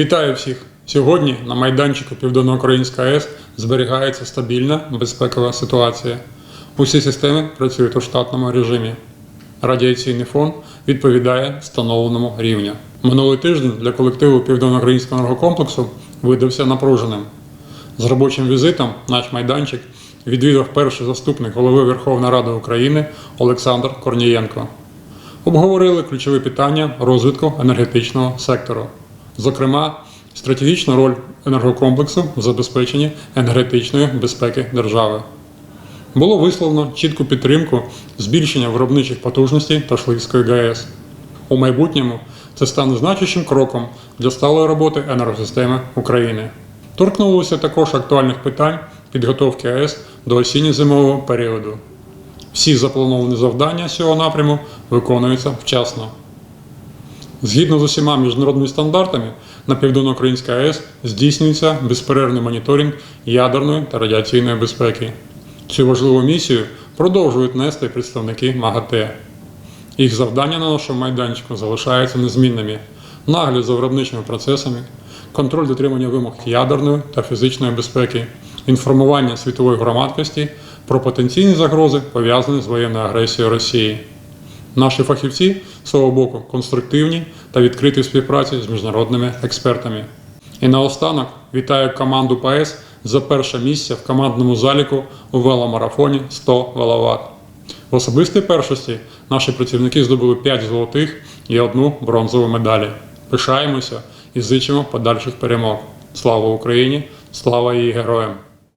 Вітаю всіх! Сьогодні на майданчику Південноукраїнська АЕС зберігається стабільна безпекова ситуація. Усі системи працюють у штатному режимі. Радіаційний фон відповідає встановленому рівню. Минулий тиждень для колективу Південноукраїнського енергокомплексу видався напруженим. З робочим візитом наш майданчик відвідав перший заступник голови Верховної Ради України Олександр Корнієнко. Обговорили ключові питання розвитку енергетичного сектору, зокрема, стратегічну роль енергокомплексу в забезпеченні енергетичної безпеки держави. Було висловлено чітку підтримку збільшення виробничих потужностей Ташлицької ГАЕС. У майбутньому це стане значущим кроком для сталої роботи енергосистеми України. Торкнулося також актуальних питань підготовки АЕС до осінньо-зимового періоду. Всі заплановані завдання цього напряму виконуються вчасно. Згідно з усіма міжнародними стандартами, на Південноукраїнській АЕС здійснюється безперервний моніторинг ядерної та радіаційної безпеки. Цю важливу місію продовжують нести представники МАГАТЕ. Їх завдання на нашому майданчику залишаються незмінними: нагляд за виробничими процесами, контроль дотримання вимог ядерної та фізичної безпеки, інформування світової громадськості про потенційні загрози, пов'язані з воєнною агресією Росії. Наші фахівці свого боку конструктивні та відкриті в співпраці з міжнародними експертами. І наостанок вітаю команду ПАЕС за перше місце в командному заліку у веломарафоні 100 веловат. В особистій першості наші працівники здобули 5 золотих і одну бронзову медалі. Пишаємося і зичимо подальших перемог. Слава Україні! Слава її героям!